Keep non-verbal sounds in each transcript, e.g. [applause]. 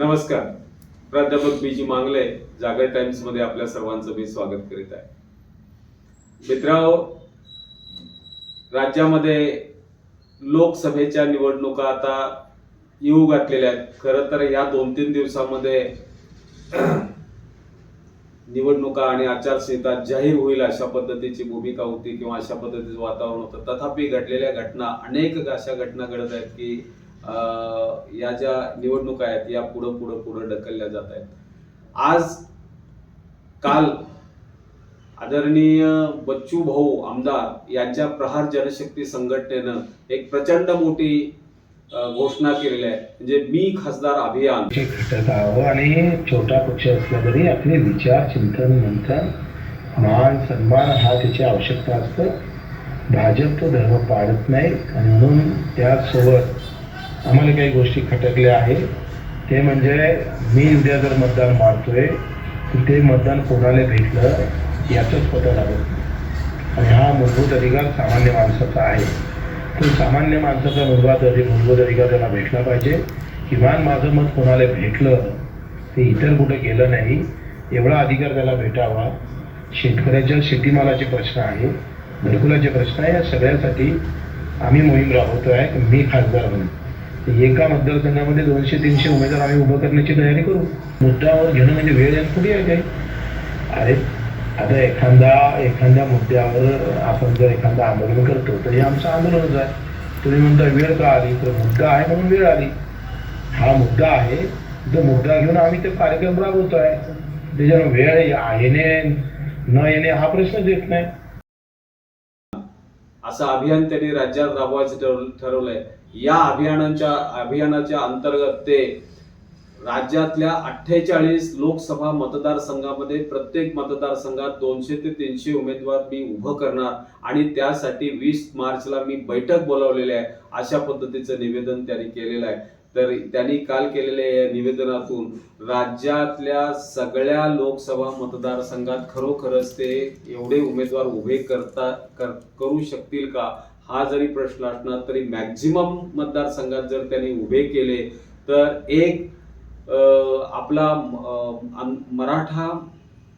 नमस्कार. प्राध्यापक बी जी मांगले जागर टाइम्समध्ये आपल्या सर्वांचं मी स्वागत करीत आहे. मित्रांनो राज्यामध्ये लोकसभेच्या निवडणुका आता येऊ घातलेल्या आहेत. खरं तर या दोन तीन दिवसामध्ये [clears throat] निवडणुका आणि आचारसंहिता जाहीर होईल अशा पद्धतीची भूमिका होती किंवा अशा पद्धतीचं वातावरण होतं. तथापि घडलेल्या घटना अनेक अशा घटना घडत आहेत की या ज्या निवडणुका आहेत या पुढं पुढं पुढं ढकलल्या जात आहेत. आज काल आदरणीय बच्चू भाऊ आमदार यांच्या प्रहार जनशक्ती संघटनेनं एक प्रचंड मोठी घोषणा केलेली आहे. म्हणजे मी खासदार अभियान. घटक आहो आणि छोटा पक्ष असला तरी आपले विचार चिंतन मंथन मान सन्मान हा त्याची आवश्यकता असतं. भाजप तो धर्म पाळत नाही आणि म्हणून त्यासोबत आम्हाला काही गोष्टी खटकल्या आहेत. ते म्हणजे मी उद्या जर मतदान मारतोय तर ते मतदान कोणाला भेटलं याचंच पता लागत आणि हा मूलभूत अधिकार सामान्य माणसाचा आहे. तो सामान्य माणसाचा मूलभूत अधिक मूलभूत अधिकार त्याला भेटला पाहिजे. किमान माझं मत कोणाला भेटलं ते इतर कुठे गेलं नाही एवढा अधिकार त्याला भेटावा. शेतकऱ्याच्या शेतीमालाचे प्रश्न आहे घरकुलाचे प्रश्न आहे. या सगळ्यासाठी आम्ही मोहीम राबवतो आहे मी खासदार म्हणून. एका मतदारसंघामध्ये दोनशे तीनशे उमेदवार आम्ही उभं करण्याची तयारी करू. मुद्द्यावर घेणं म्हणजे वेळ यात कुठे आहे काही अरे आता एखादा एखाद्या मुद्द्यावर आपण जर एखादा आंदोलन करतो तर हे आमचं आंदोलनच आहे तुम्ही म्हणता वेळ का आली? तर मुद्दा आहे म्हणून वेळ आली. हा मुद्दा आहे. तो मुद्दा घेऊन आम्ही ते कार्यक्रम राबवतो आहे त्याच्यानं वेळ येणे न येणे हा प्रश्नच येत नाही. असं अभियान त्यांनी राज्यात राबवायचं ठरवलंय. या अभियानाच्या अभियानाच्या अंतर्गत ते राज्यातल्या अठ्ठेचाळीस लोकसभा मतदारसंघामध्ये प्रत्येक मतदारसंघात दोनशे ते तीनशे उमेदवार मी उभं करणार आणि त्यासाठी वीस मार्चला मी बैठक बोलावलेली आहे अशा पद्धतीचं निवेदन त्यांनी केलेलं आहे. तर त्यांनी काल केलेल्या या निवेदनातून राज्यातल्या सगळ्या लोकसभा मतदारसंघात खरोखरच ते एवढे उमेदवार उभे करता कर, करू शकतील का? हा जरी प्रश्न असणार तरी मॅक्झिमम मतदारसंघात जर त्यांनी उभे केले तर एक आपला मराठा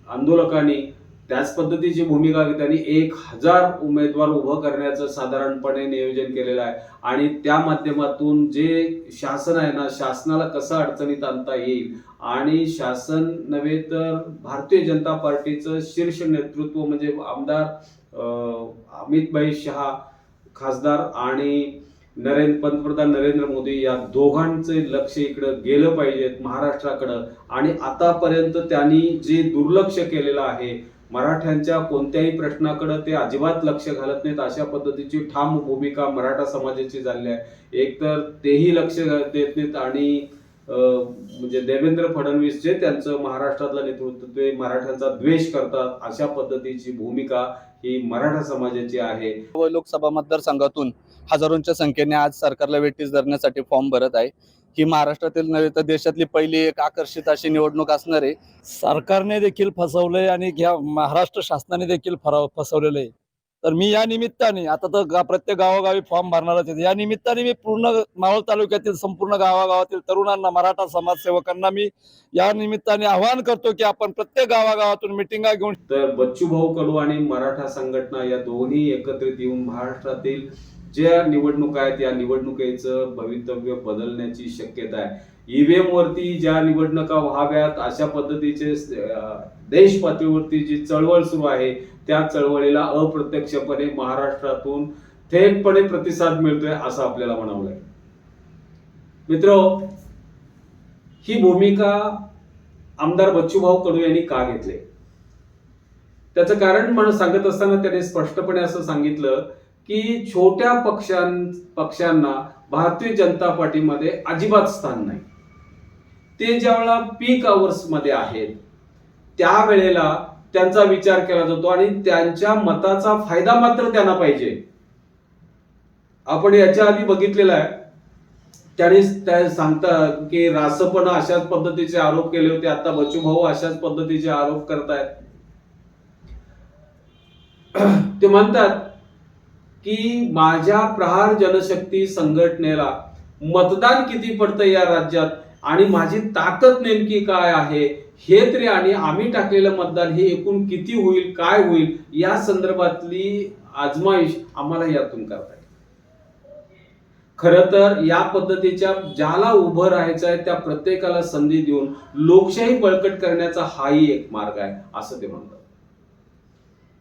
आंदोलकांनी त्याच पद्धतीची भूमिका त्यांनी एक हजार उमेदवार उभं करण्याचं साधारणपणे नियोजन केलेलं आहे. आणि त्या माध्यमातून जे शासन आहे ना शासनाला कसं अडचणीत आणता येईल आणि शासन नव्हे तर भारतीय जनता पार्टीचं शीर्ष नेतृत्व म्हणजे आमदार अं, अमितभाई शहा खासदार आणि नरेंद्र पंतप्रधान नरेंद्र मोदी या दोघांचे लक्ष इकडं गेलं पाहिजेत महाराष्ट्राकडं. आणि आतापर्यंत त्यांनी जे दुर्लक्ष केलेलं आहे मराठ्यांच्या कोणत्याही प्रश्नाकडे ते अजिबात लक्ष घालत नाहीत. अशा पद्धतीची ठाम भूमिका मराठा समाजाची झाली आहे. एकतर तेही लक्ष देत नाहीत आणि म्हणजे देवेंद्र फडणवीस जे त्यांचं महाराष्ट्रातलं नेतृत्व ते मराठ्यांचा द्वेष करतात अशा पद्धतीची भूमिका ही मराठा समाजाची आहे. व लोकसभा मतदारसंघातून हजारोंच्या संख्येने आज सरकारला वेटीस धरण्यासाठी फॉर्म भरत आहे. ही महाराष्ट्रातील नव्हे तर देशातली पहिली एक आकर्षित अशी निवडणूक असणार आहे. सरकारने देखील फसवलंय आणि घ्या महाराष्ट्र शासनाने देखील फरा फसवलेलं आहे. तर मी या निमित्ताने आता तर गा- प्रत्येक गावोगावी फॉर्म भरणारच आहे या निमित्ताने मी पूर्ण मावळ तालुक्यातील संपूर्ण गावागावातील तरुणांना मराठा समाजसेवकांना मी या निमित्ताने आवाहन करतो की आपण प्रत्येक गावागावातून मिटिंगा घेऊन तर बच्चूभाऊ कडू आणि मराठा संघटना या दोन्ही एकत्रित येऊन महाराष्ट्रातील ज्या निवडणुका आहेत या निवडणुकीचं भवितव्य बदलण्याची शक्यता आहे. ईव्हीएम वरती ज्या निवडणुका व्हाव्यात अशा पद्धतीचे देश पातळीवरती जी चळवळ सुरू आहे त्या चळवळीला अप्रत्यक्षपणे महाराष्ट्रातून थेटपणे प्रतिसाद मिळतोय असं आपल्याला म्हणावं लागेल. मित्र ही भूमिका आमदार बच्चूभाऊ कडू यांनी का घेतले? त्याचं कारण म्हणून सांगत असताना त्याने स्पष्टपणे असं सांगितलं की छोट्या पक्षां पक्षांना भारतीय जनता पार्टीमध्ये अजिबात स्थान नाही. ते ज्यावेळेला पीक आवर्समध्ये आहेत त्यावेळेला त्यांचा विचार केला जातो आणि त्यांच्या मताचा फायदा मात्र त्यांना पाहिजे. आपण याच्या आधी बघितलेला आहे. त्याने त्या सांगतात की रासपणा अशाच पद्धतीचे आरोप केले होते. आता बच्चूभाऊ अशाच पद्धतीचे आरोप करतायत. [clears throat] ते म्हणतात की माझ्या प्रहार जनशक्ती संघटनेला मतदान किती पडतं या राज्यात? आणि माझी ताकद नेमकी काय आहे? हे तरी आणि आम्ही टाकलेलं मतदान हे एकूण किती होईल काय होईल या संदर्भातली आजमाईश आम्हाला यातून करता येईल. खर तर या पद्धतीच्या ज्याला उभं राहायचं आहे त्या प्रत्येकाला संधी देऊन लोकशाही बळकट करण्याचा हाही एक मार्ग आहे असं ते म्हणतात.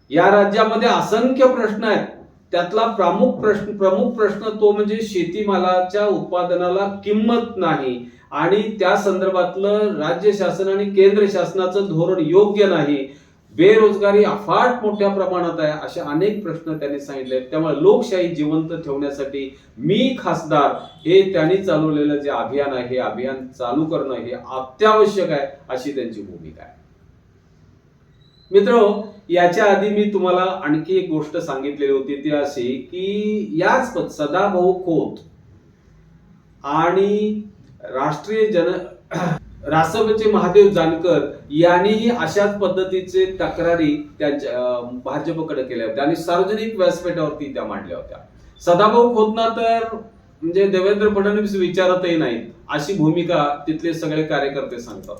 या राज्यामध्ये असंख्य प्रश्न आहेत. त्यातला प्रमुख प्रश्न प्रमुख प्रश्न तो म्हणजे शेतीमालाच्या उत्पादनाला किंमत नाही. आणि त्या संदर्भातलं राज्य शासन आणि केंद्र शासनाचं धोरण योग्य नाही बेरोजगारी अफाट मोठ्या प्रमाणात आहे असे अनेक प्रश्न त्यांनी सांगितले त्यामुळे लोकशाही जिवंत ठेवण्यासाठी मी खासदार हे त्यांनी चालवलेलं जे अभियान आहे हे अभियान चालू करणं हे अत्यावश्यक आहे अशी त्यांची भूमिका आहे. मित्र याच्या आधी मी तुम्हाला आणखी एक गोष्ट सांगितलेली होती ती अशी की याच सदाभाऊ खोत आणि राष्ट्रीय जन [clears throat] रासपचे महादेव जानकर यांनीही अशाच पद्धतीचे तक्रारी त्यांच्या भाजपकडे केल्या होत्या आणि सार्वजनिक व्यासपीठावरती त्या मांडल्या होत्या. सदाभाऊ खोतना तर म्हणजे देवेंद्र फडणवीस विचारतही नाहीत अशी भूमिका तिथले सगळे कार्यकर्ते सांगतात.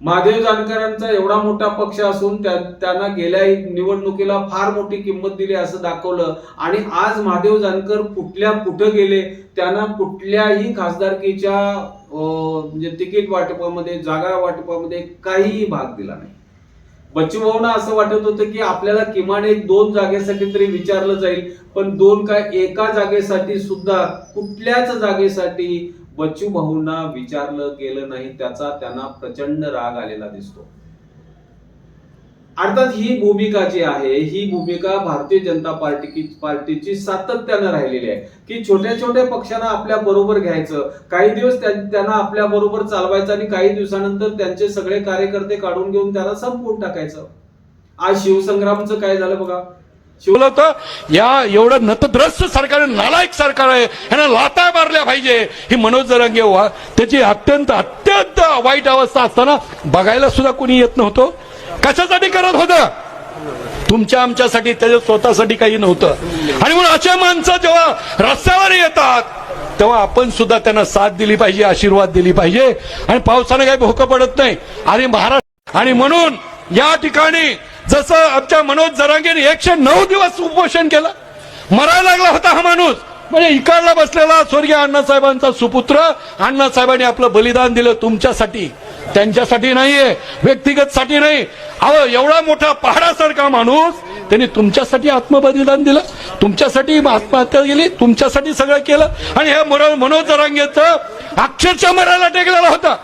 महादेव जानकरांचा एवढा मोठा पक्ष असून त्या- त्यांना गेल्या निवडणुकीला फार मोठी किंमत दिली असं दाखवलं. आणि आज महादेव जानकर कुठल्या कुठं गेले? त्यांना कुठल्याही खासदारकीच्या म्हणजे तिकीट वाटपामध्ये जागा वाटपामध्ये काहीही भाग दिला नाही. बच्चूभाऊना असं वाटत होतं की आपल्याला किमान एक दोन जागेसाठी तरी विचारलं जाईल पण दोन काय एका जागेसाठी सुद्धा कुठल्याच जागेसाठी बच्चू भाऊंना विचारलं गेलं नाही त्याचा त्यांना प्रचंड राग आलेला दिसतो. अर्थात ही भूमिका जी आहे ही भूमिका भारतीय जनता पार्टी पार्टीची सातत्यानं राहिलेली आहे. की छोट्या छोट्या पक्षांना आपल्या बरोबर घ्यायचं काही दिवस त्यांना आपल्या बरोबर चालवायचं आणि काही दिवसानंतर त्यांचे सगळे कार्यकर्ते काढून घेऊन त्याला संपवून टाकायचं. आज शिवसंग्रामचं काय झालं बघा? शिवलं होतं. या एवढं नतद्रस्त सरकार नालायक सरकार आहे ह्यांना लाता मारल्या पाहिजे. ही मनोज जरांगे वा त्याची अत्यंत अत्यंत वाईट अवस्था असताना बघायला सुद्धा कोणी येत नव्हतं. कशासाठी करत होतं? तुमच्या आमच्यासाठी त्याच्या स्वतःसाठी काही नव्हतं. आणि म्हणून अशा माणसं जेव्हा रस्त्यावर येतात तेव्हा आपण सुद्धा त्यांना साथ दिली पाहिजे आशीर्वाद दिली पाहिजे. आणि पावसानं काही भोकं पडत नाही. आणि महाराष्ट्र आणि म्हणून या ठिकाणी जसं आमच्या मनोज जरांगेने एकशे नऊ दिवस उपोषण केलं मरायला लागला होता हा माणूस. म्हणजे इकडला बसलेला स्वर्गीय अण्णासाहेबांचा सुपुत्र अण्णासाहेबांनी आपलं बलिदान दिलं तुमच्यासाठी. त्यांच्यासाठी नाहीये व्यक्तिगत साठी नाही. अहो एवढा मोठा पहाडासारखा माणूस त्यांनी तुमच्यासाठी आत्मबलिदान दिलं तुमच्यासाठी आत्महत्या केली तुमच्यासाठी सगळं केलं. आणि हे मनो- मनोज जरांगेचं अक्षरशः मरायला टेकलेला होता.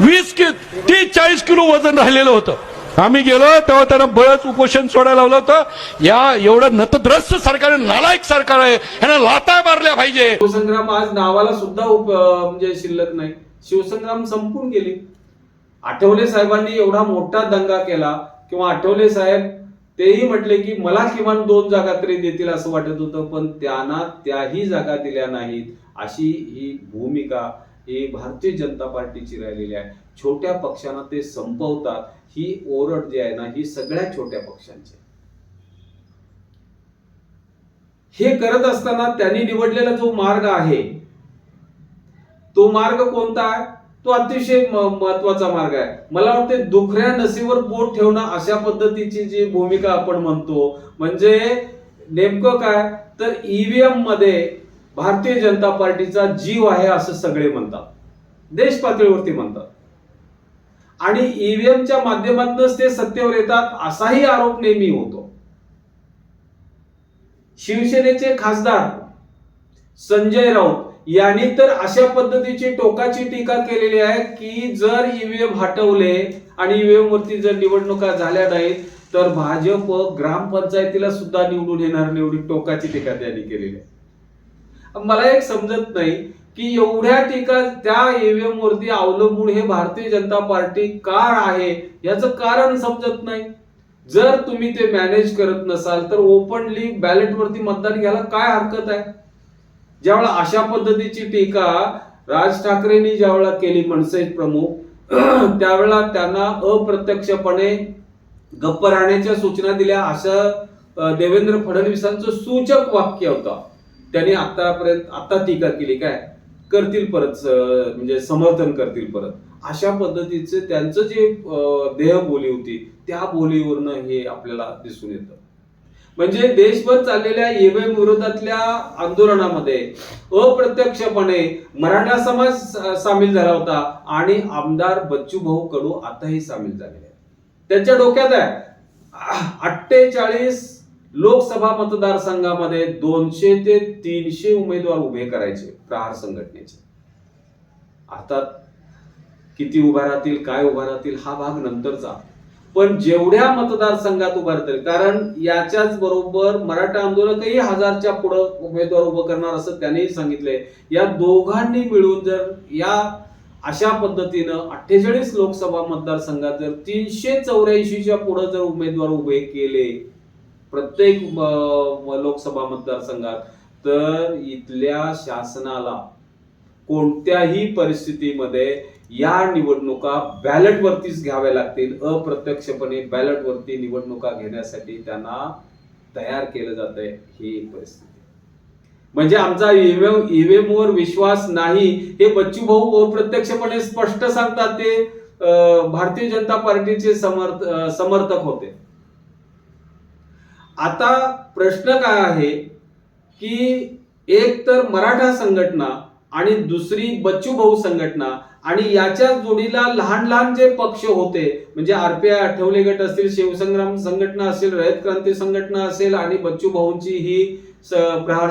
वीस कि तीस चाळीस किलो वजन राहिलेलं होतं. आम्ही गेलो तेव्हा त्यांना बळच उपोषण सोडायला लावलं होतं. या एवढं नतद्रस्त सरकार नालायक सरकार आहे यांना लाता मारल्या पाहिजे. शिवसंग्राम आज नावाला सुद्धा म्हणजे शिल्लक नाही. शिवसंग्राम संपून गेली. आठवले साहेबांनी एवढा मोठा दंगा केला किंवा आठवले साहेब तेही म्हटले की मला किमान दोन जागा तरी देतील असं वाटत होतं पण त्यांना त्याही जागा दिल्या नाहीत. अशी ही भूमिका ही भारतीय जनता पार्टीची राहिलेली आहे. छोट्या पक्षांना ते संपवतात ही ओरड जी आहे ना ही सगळ्या छोट्या पक्षांची हे करत असताना त्यांनी निवडलेला जो मार्ग आहे तो मार्ग कोणता आहे? तो अतिशय महत्त्वाचा मार्ग आहे. मला वाटते दुखऱ्या नसीवर बोट ठेवणं अशा पद्धतीची जी भूमिका आपण म्हणतो म्हणजे नेमकं काय? तर ईव्हीएममध्ये भारतीय जनता पार्टीचा जीव आहे असं सगळे म्हणतात. देश पातळीवरती म्हणतात. आणि ईव्हीएमच्या माध्यमातूनच ते सत्तेवर येतात असाही आरोप नेहमी होतो. शिवसेनेचे खासदार संजय राऊत यांनी तर अशा पद्धतीची टोकाची टीका केलेली आहे की जर ईव्हीएम हटवले आणि ईव्हीएम वरती जर निवडणुका झाल्या नाहीत तर भाजप ग्रामपंचायतीला सुद्धा निवडून येणार नाही एवढी टोकाची टीका त्यांनी केलेली आहे. मला एक समजत नाही की एवढ्या टीका त्या ईव्हीएम वरती अवलंबून हे भारतीय जनता पार्टी का आहे याचं कारण समजत नाही. जर तुम्ही ते मॅनेज करत नसाल तर ओपनली बॅलेट वरती मतदान घ्यायला काय हरकत आहे? ज्यावेळेला अशा पद्धतीची टीका राज ठाकरेंनी ज्यावेळेला केली मनसे प्रमुख [clears throat] त्यावेळेला त्यांना अप्रत्यक्षपणे गप्प राहण्याच्या सूचना दिल्या. असं देवेंद्र फडणवीसांचं सूचक वाक्य होतं. त्यांनी आतापर्यंत आता टीका केली. काय? करतील परत म्हणजे समर्थन करतील परत. अशा पद्धतीचे त्यांचं जे अं, देहबोली होती त्या बोलीवरनं हे आपल्याला दिसून येतं. म्हणजे देशभर चाललेल्या एवएम विरोधातल्या आंदोलनामध्ये अप्रत्यक्षपणे मराठा समाज सामील झाला होता आणि आमदार बच्चू भाऊ कडू आताही सामील झालेले आहेत. त्यांच्या डोक्यात आहे. अठ्ठेचाळीस लोकसभा मतदारसंघामध्ये दोनशे ते तीनशे उमेदवार उभे करायचे प्रहार संघटनेचे. आता किती उभा राहतील काय उभा राहतील हा भाग नंतरचा. पण जेवढ्या मतदारसंघात उभा राहतील कारण याच्याच बरोबर मराठा आंदोलकही हजारच्या पुढं उमेदवार उभं करणार असं त्यांनीही सांगितलंय. या दोघांनी मिळून जर या अशा पद्धतीनं अठ्ठेचाळीस लोकसभा मतदारसंघात जर तीनशे चौऱ्याऐंशीच्या पुढे जर उमेदवार उभे केले प्रत्येक लोकसभा मतदारसंघात तर इथल्या शासनाला कोणत्याही परिस्थितीमध्ये या निवडणुका बॅलेटवरतीच घ्याव्या लागतील. अप्रत्यक्षपणे बॅलेटवरती निवडणुका घेण्यासाठी त्यांना तयार केलं जात आहे ही परिस्थिती. म्हणजे आमचा ईव्हीएम ईव्हीएमवर विश्वास नाही हे बच्चू भाऊ अप्रत्यक्षपणे स्पष्ट सांगतात ते भारतीय जनता पार्टीचे समर्थ समर्थक होते. आता प्रश्न काय आहे की एक तर मराठा संघटना आणि दुसरी बच्चू भाऊ संघटना आणि याच्या जोडीला लहान लहान जे पक्ष होते म्हणजे आरपीआय आठवले गट असतील शिवसंग्राम संघटना असेल रयत क्रांती संघटना असेल आणि बच्चू भाऊंची ही प्रहार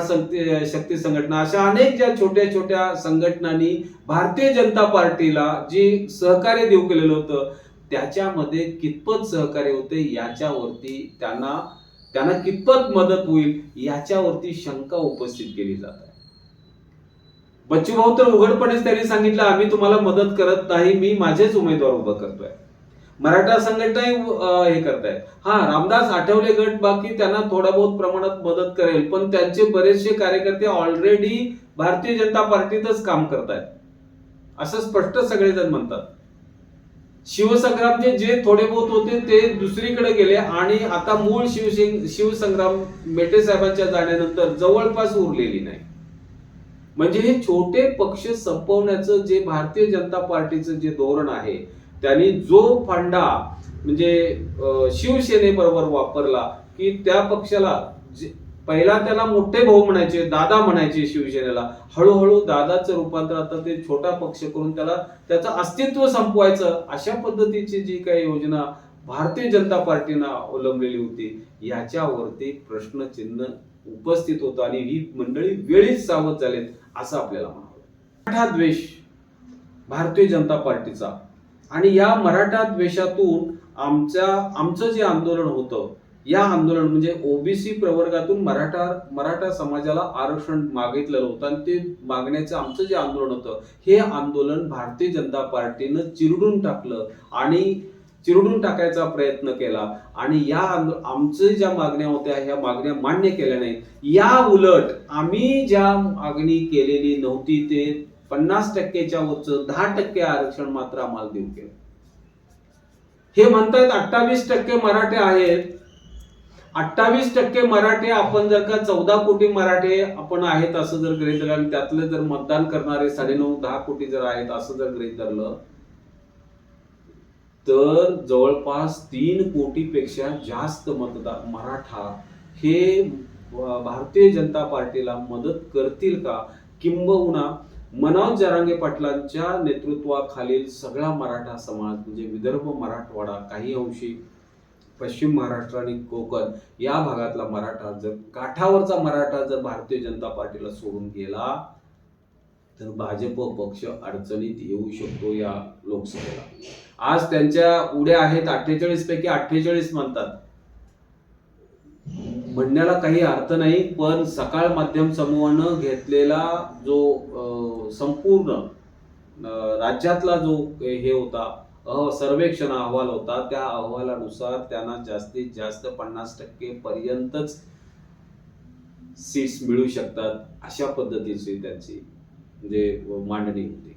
शक्ती संघटना अशा अनेक ज्या छोट्या छोट्या संघटनांनी भारतीय जनता पार्टीला जी सहकार्य देऊ केलेलं होतं त्याच्यामध्ये कितपत सहकार्य होते याच्यावरती त्यांना त्यांना कितपत मदत होईल याच्यावरती शंका उपस्थित केली जात आहे. बच्चू भाऊ तर उघडपणेच त्यांनी सांगितलं आम्ही तुम्हाला मदत करत नाही मी माझेच उमेदवार उभं करतोय. मराठा संघटनाही हे करतायत. हा रामदास आठवले गट बाकी त्यांना थोडा बहुत प्रमाणात मदत करेल पण त्यांचे बरेचसे कार्यकर्ते ऑलरेडी भारतीय जनता पार्टीतच काम करतायत. असं स्पष्ट सगळेजण म्हणतात. शिवसंग्रामचे जे थोडे बहुत होते ते दुसरीकडे गेले आणि आता मूळ शिवसेन शिवसंग्राम मेटे साहेबांच्या जाण्यानंतर जवळपास उरलेली नाही. म्हणजे हे छोटे पक्ष संपवण्याचं जे भारतीय जनता पार्टीचं जे धोरण आहे त्यांनी जो फंडा म्हणजे शिवसेनेबरोबर वापरला की त्या पक्षाला जे- पहिला त्याला मोठे भाऊ म्हणायचे दादा म्हणायचे शिवसेनेला. हळूहळू दादाचं रूपांतर आता ते छोटा पक्ष करून त्याला त्याचं अस्तित्व संपवायचं. अशा पद्धतीची जी काही योजना भारतीय जनता पार्टीनं अवलंबलेली होती याच्यावरती प्रश्नचिन्ह उपस्थित होतं आणि ही मंडळी वेळीच सावध झालेत असं आपल्याला म्हणावं मराठा द्वेष भारतीय जनता पार्टीचा. आणि या मराठा द्वेषातून आमच्या आमचं जे आंदोलन होतं या आंदोलन म्हणजे ओबीसी प्रवर्गातून मराठा मराठा समाजाला आरक्षण मागितलेलं होतं आणि ते मागण्याचं आमचं जे आंदोलन होतं हे आंदोलन भारतीय जनता पार्टीनं चिरडून टाकलं आणि चिरडून टाकायचा प्रयत्न केला. आणि या आंदो आमचं ज्या मागण्या होत्या ह्या मागण्या मान्य केल्या नाहीत. या उलट आम्ही ज्या मागणी केलेली नव्हती ते पन्नास टक्केच्या वरचं दहा टक्के आरक्षण मात्र आम्हाला देऊ केलं. हे म्हणतात अठ्ठावीस टक्के मराठे आहेत अठ्ठावीस टक्के मराठे आपण जर का चौदा कोटी मराठे आपण आहेत असं जर गृहित धरलं आणि त्यातले जर मतदान करणारे साडेनऊ दहा कोटी जर आहेत असं जर गृहित धरलं तर जवळपास तीन कोटीपेक्षा जास्त मतदार मराठा हे भारतीय जनता पार्टीला मदत करतील का? किंबहुना मनोज जरांगे पाटलांच्या नेतृत्वाखालील सगळा मराठा समाज म्हणजे विदर्भ मराठवाडा काही अंशी पश्चिम महाराष्ट्र आणि कोकण या भागातला मराठा जर काठावरचा मराठा जर भारतीय जनता पार्टीला सोडून गेला तर भाजप पक्ष अडचणीत येऊ शकतो या लोकसभेला. आज त्यांच्या उड्या आहेत अठ्ठेचाळीस पैकी अठ्ठेचाळीस म्हणतात. म्हणण्याला काही अर्थ नाही पण सकाळ माध्यम समूहानं घेतलेला जो संपूर्ण राज्यातला जो हे होता सर्वेक्षण अहवाल होता. त्या अहवालानुसार त्यांना जास्तीत जास्त पन्नास टक्के पर्यंतच सीट्स मिळू शकतात अशा पद्धतीची त्यांची म्हणजे मांडणी होती.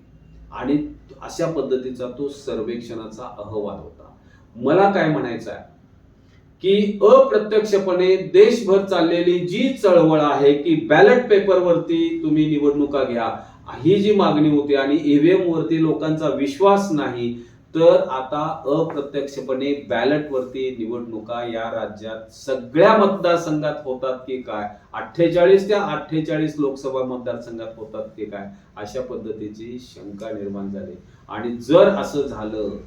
आणि अशा पद्धतीचा तो सर्वेक्षणाचा अहवाल होता. मला काय म्हणायचं आहे? की अप्रत्यक्षपणे देशभर चाललेली जी चळवळ आहे की बॅलेट पेपरवरती तुम्ही निवडणुका घ्या ही जी मागणी होती आणि ईव्हीएम वरती लोकांचा विश्वास नाही तर आता अप्रत्यक्षपणे बॅलेट वरती निवडणुका या राज्यात सगळ्या मतदारसंघात होतात की काय? अठ्ठेचाळीस त्या अठ्ठेचाळीस लोकसभा मतदारसंघात होतात की काय? अशा पद्धतीची शंका निर्माण झाली. आणि जर असं झालं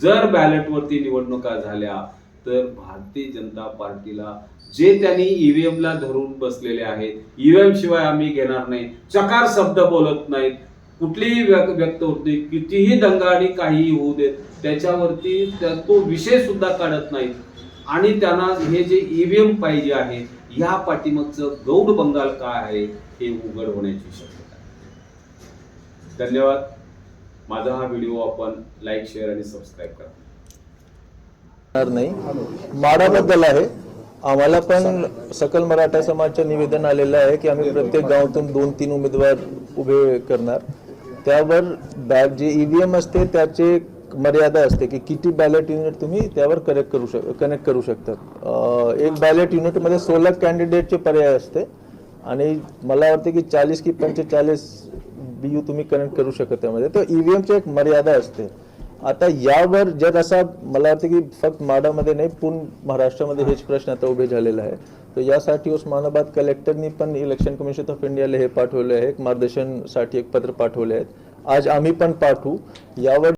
जर बॅलेट वरती निवडणुका झाल्या तर भारतीय जनता पार्टीला जे त्यांनी ईव्हीएमला धरून बसलेले आहेत ईव्हीएम शिवाय आम्ही घेणार नाही चकार शब्द बोलत नाहीत. कुठलीही व्यक्त व्यक्त होत कितीही दंगा आणि काहीही होऊ देत त्याच्यावरती त्या- तो विषय सुद्धा काढत नाही. आणि त्यांना हे जे ईव्हीएम पाहिजे आहे या पाठीमागचं गौड बंगाल काय आहे हे उघड होण्याची शक्यता धन्यवाद. माझा हा व्हिडिओ आपण लाईक शेअर आणि सबस्क्राईब करा. नाही. माडाबद्दल आहे. आम्हाला पण सकल मराठा समाजचं निवेदन आलेलं आहे की आम्ही प्रत्येक गावातून दोन तीन उमेदवार उभे करणार. त्यावर बॅ जे ईव्हीएम असते त्याचे मर्यादा असते की किती बॅलेट युनिट तुम्ही त्यावर कनेक्ट करू शक कनेक्ट करू शकतात एक बॅलेट युनिटमध्ये सोळा कॅन्डिडेटचे पर्याय असते आणि मला वाटते की चाळीस की पंचेचाळीस बी यू तुम्ही कनेक्ट करू शकता त्यामध्ये. तर ईव्हीएमची एक मर्यादा असते. आता यावर जर असा मला वाटतं की फक्त माडामध्ये नाही पूर्ण महाराष्ट्रामध्ये हेच प्रश्न आता उभे झालेला आहे तर यासाठी उस्मानाबाद कलेक्टरनी पण इलेक्शन कमिशन ऑफ इंडियाला हे पाठवले आहे. एक मार्गदर्शनसाठी एक पत्र पाठवले आहेत आज आम्ही पण पाठवू. यावर